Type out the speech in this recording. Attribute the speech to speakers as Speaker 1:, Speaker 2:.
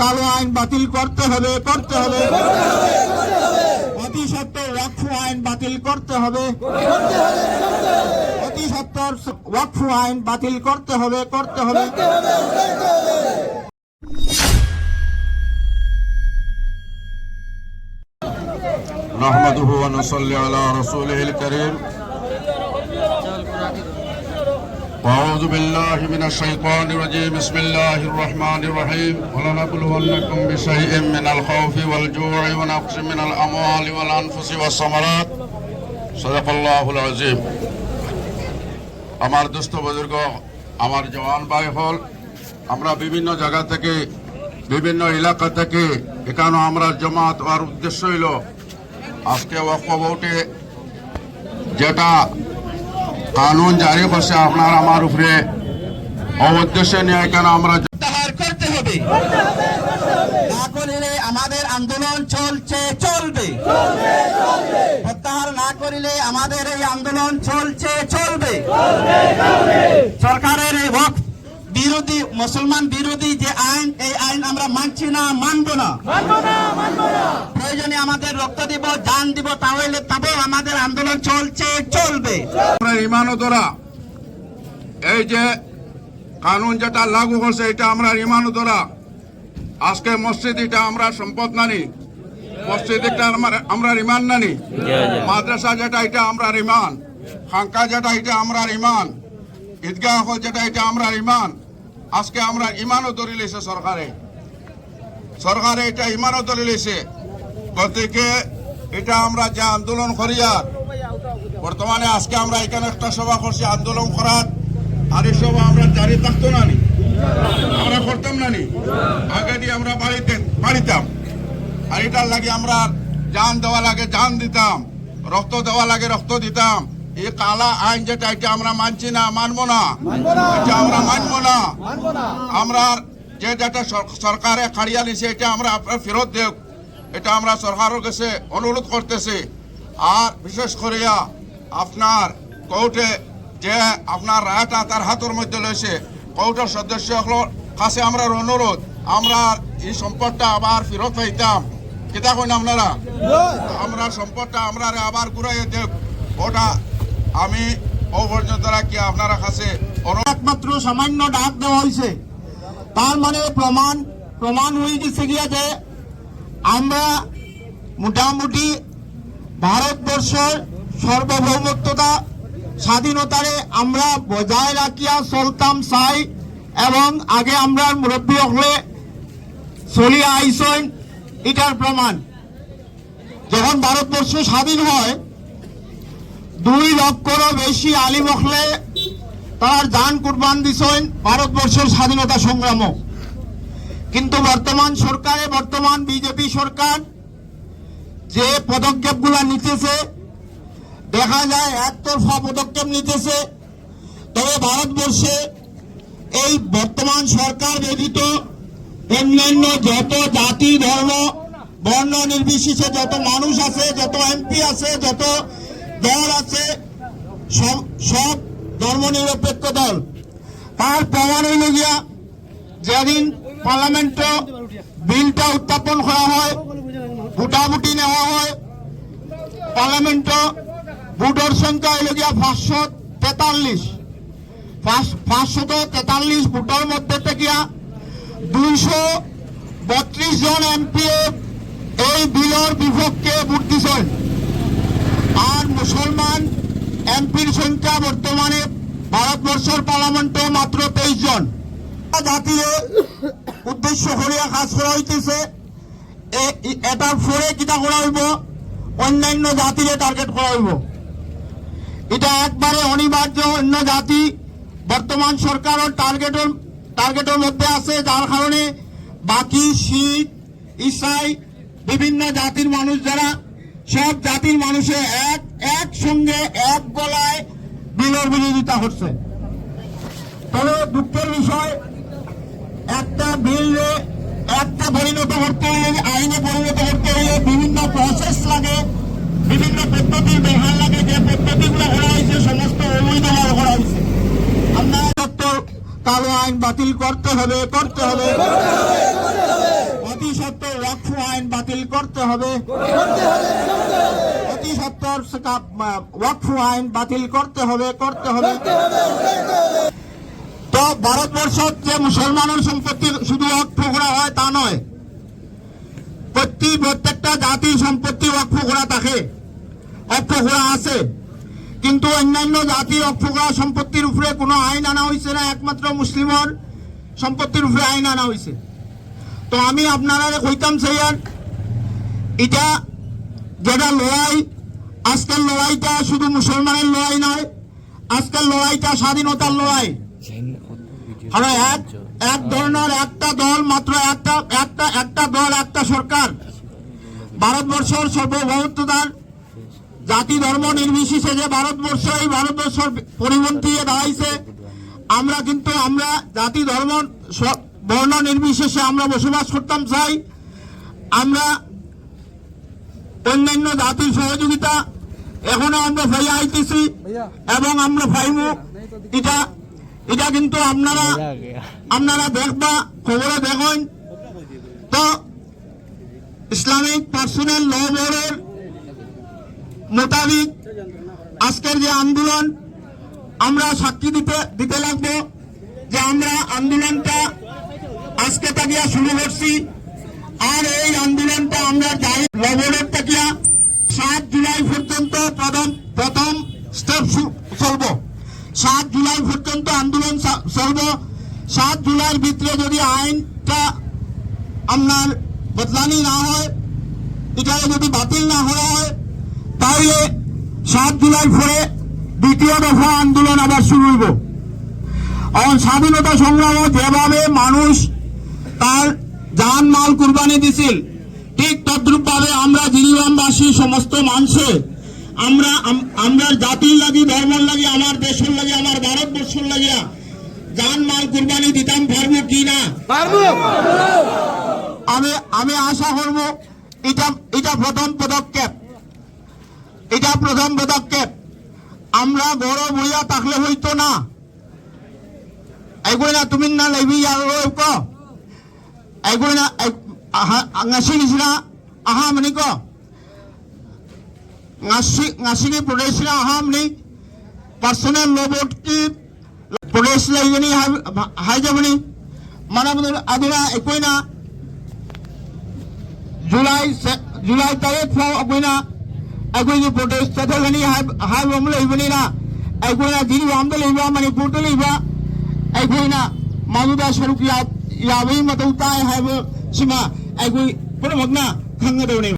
Speaker 1: কালো আইন বাতিল করতে হবে করতে হবে অতি সত্তর ওয়াকফ আইন বাতিল করতে হবে অতি সত্তর ওয়াকফ আইন বাতিল করতে হবে করতে হবে
Speaker 2: نحمده ونصلي على رسوله الكريم وأعوذ بالله من الشيطان الرجيم بسم الله الرحمن الرحيم ولنبلونكم بشيء من الخوف والجوع ونقص من الأموال والأنفس والثمرات صدق الله العظيم আমার দুস্থ বুজুর্গ আমার জওয়ান ভাই হল আমরা বিভিন্ন জায়গা থেকে বিভিন্ন এলাকা থেকে এখানে আমরা জমাত হওয়ার উদ্দেশ্য হইল আজকে ওয়াকফ বোর্ডে যেটা কানুন জারি করছে আপনার আমার উপরে অবদ্দেশ্য নিয়ে এখানে আমরা
Speaker 1: প্রত্যাহার করতে হবে না করিলে আমাদের আন্দোলন চলছে চলবে প্রত্যাহার না করিলে আমাদের এই আন্দোলন চলছে চলবে সরকারের এই ওয়াকফ বিরোধী মুসলমান বিরোধী যে আইন এই আইন আমরা মানছি না মানব না প্রয়োজনে আমাদের রক্ত দিব, জান দিব, তাহলে তবেও আমাদের আন্দোলন চলছে, চলবে।
Speaker 2: ইমানও ধরা এই যে কানুন যেটা লাগু করছে এটা আমরা ইমানও ধরা আজকে মসজিদ এটা আমরা সম্পদ নানি। মসজিদ এটা আমরা ইমান নানি। মাদ্রাসা যেটা এটা আমরা ইমান। খাঙ্কা যেটা এটা আমরা ইমান। ঈদগাহ যেটা এটা আমরা ইমান। আজকে আমরা ইমানও ধরে সরকারে। সরকারে এটা ইমানও ধরে গতিকে এটা আমরা যে আন্দোলন করিয়ার বর্তমানে আজকে আমরা এখানে একটা সভা করছি আন্দোলন করার আর এই সভা আমরা জারি থাকতো না নি। আমরা করতাম না নি। আগে দিয়ে আমরা বাড়িতে বাড়িতাম। আর এটার লাগে আমরা জান দেওয়া লাগে জান দিতাম। রক্ত দেওয়া লাগে রক্ত দিতাম। এই কালা আইন যেটা এটা আমরা মানছি না মানবো না। এটা আমরা মানবো না। আমরা যে যেটা সরকারে খাড়িয়া নিছে এটা আমরা ফেরত দেব। এটা আমরা সরকারের কাছে অনুরোধ করতেছি। আর বিশেষ করিয়া আপনার কোর্টে যে আপনার রায়টা তার হাতের মধ্যে লইছে কোর্টের সদস্য কাছে আমরা অনুরোধ, আমরা এই সম্পদটা আবার ফেরত পাইতাম। কিতা কইন আপনারা? আমরা সম্পদটা আমরা আবার ঘুরাইয়ে দেব। ওটা আমি ও পর্যন্ত রাখি আপনারা কাছে
Speaker 1: একমাত্র সামান্য ডাক দেওয়া হয়েছে তার মানে প্রমাণ প্রমাণ হয়ে গেছে গিয়া যে আমরা মোটামুটি ভারতবর্ষের সার্বভৌমত্বতা, স্বাধীনতারে আমরা বজায় রাখিয়া চলতাম চাই এবং আগে আমরা মুরব্বী হলে চলিয়া আইসন এটার প্রমাণ। যখন ভারতবর্ষ স্বাধীন হয়, দুই লক্ষরও বেশি আলিম হলে তার যান কুরবান দিছেন ভারতবর্ষের স্বাধীনতা সংগ্রাম কিন্তু বর্তমান সরকারে, বর্তমান বিজেপি সরকার যে পদক্ষেপগুলা নিতেছে, দেখা যায় একতরফা পদক্ষেপ নিতেছে, তবে ভারতবর্ষে এই বর্তমান সরকার ব্যতীত অন্যান্য যত জাতি, ধর্ম, বর্ণ নির্বিশেষে যত মানুষ আছে, যত এমপি আছে, যত দল আছে, সব সব ধর্মনিরপেক্ষ দল। তার প্রমাণ হইল গিয়া, যেদিন পার্লামেন্ট বিলটা উত্থাপন করা হয়, ভোটাভুটি নেওয়া হয়। পার্লামেন্ট ভোটের সংখ্যা হইল গিয়া পাঁচশো তেতাল্লিশ। পাঁচশত তেতাল্লিশ ভোটের মধ্যে থেকে দুইশো বত্রিশ জন এমপি এই বিলের বিপক্ষে ভোট দিছেন। আর মুসলমান এমপির সংখ্যা বর্তমানে ভারতবর্ষের পার্লামেন্টে মাত্র তেইশ জন। জাতির উদ্দেশ্য করিয়া কাজ করা হইতেছে এটার ফলে কিটা করা হইব? অন্যান্য জাতিরে টার্গেট করা হইব। এটা একবারে অনিবার্য, অন্য জাতি বর্তমান সরকারের টার্গেটের টার্গেটের মধ্যে আছে, যার কারণে বাকি শিখ, ইসাই, বিভিন্ন জাতির মানুষ যারা, সব জাতির মানুষে এক, একসঙ্গে এক গলায় বিলের বিরোধিতা করছে। তবে দুঃখের বিষয় একটা বিলে একটা পরিণত করতে হলে আইনে পরিণত করতে হলে বিভিন্ন প্রসেস লাগে, বিভিন্ন পদ্ধতির ব্যবহার লাগে, যে পদ্ধতিগুলো করা হয়েছে, সমস্ত অবৈধভাবে করা হয়েছে। কালো আইন বাতিল করতে হবে করতে হবে। অতি সত্তর ওয়াকফ আইন বাতিল করতে হবে। অতি সত্তর ওয়াকফ আইন বাতিল করতে হবে করতে হবে। তো ভারতবর্ষ যে মুসলমানের সম্পত্তি শুধু ওয়াকফ করা হয় তা নয়, প্রতি প্রত্যেকটা জাতির সম্পত্তি ওয়াকফ করা থাকে অক্ষ করা আছে। কিন্তু অন্যান্য জাতির অক্ষ করা সম্পত্তির উপরে কোনো আইন আনা হয়েছে না, একমাত্র মুসলিমর সম্পত্তির উপরে আইন আনা হয়েছে তো আমি আপনারা কইতাম সেইয়ার এটা যেটা লড়াই, আজকের লড়াইটা শুধু মুসলমানের লড়াই নয়, আজকের লড়াইটা স্বাধীনতার লড়াই। আর এক এক ধরনের একটা দল মাত্র একটা একটা একটা দল একটা সরকার। ভারতবর্ষের সর্বভৌমত্বদার জাতি ধর্ম নির্বিশেষে যে ভারতবর্ষ এই ভারতবর্ষের পরিপন্থী দাঁড়াইছে আমরা কিন্তু আমরা জাতি ধর্ম বর্ণ নির্বিশেষে আমরা বসবাস করতাম চাই আমরা অন্যান্য জাতির সহযোগিতা এখনও আমরা ফাইয়া আইতেছি এবং আমরা ফাইমু এটা এটা কিন্তু আপনারা আপনারা দেখবা খবরে দেখেন। তো ইসলামিক পার্সোনাল ল বোর্ডের মোতাবিক আজকের যে আন্দোলন আমরা সাক্ষী দিতে দিতে লাগবো যে আমরা আন্দোলনটা আজকে তাকিয়া শুরু করছি। আর এই আন্দোলনটা আমরা যাই লবণের তাকিয়া সাত জুলাই পর্যন্ত প্রথম প্রথম স্টেপ চলব সাত জুলাই পর্যন্ত আন্দোলন চা- চলব সাত জুলাইয়ের ভিতরে যদি আইনটা আপনার বদলানি না হয় এটা যদি বাতিল না করা হয়, তাহলে সাত জুলাই পরে দ্বিতীয় দফা আন্দোলন আবার শুরু হইব। এখন স্বাধীনতা সংগ্রামে যেভাবে মানুষ তার জান মাল কুরবানি দিছিল, ঠিক তদ্রুপ ভাবে আমরা জিরিবামবাসী সমস্ত মানুষে, আমরা আমরা জাতির লাগি, ধর্মের লাগি, আমার দেশের লাগি, আমার ভারতবর্ষের লাগিয়া জান মাল কুরবানি দিতাম পারব কি না? আমি আমি আশা করব এটা এটা প্রথম পদক্ষেপ। এটা প্রথম পদক্ষেপ। আমরা গরম হইয়া থাকলে হইতো না। এগুলো না তুমি না ক এগুলো না nga시 gisina aham ni ko ngashi ngashi ki pradesh na aham ni personal robot ki ప్రవేశలయ్యని హైజమని మనము అదున ఎక్కువైన జూలై జూలై తరఫ్ అకుయిన అకుయి ప్రొటెస్ట్ చదగని హాబమల ఇవనినా అకుయిన దీని వామదల ఇవ మణిపూర్తల ఇవ అకుయిన మాదుదా షరుక్ యావై మతౌతాయ హాబ సిమా అకుయి పురమగ్న ఖంగదోనే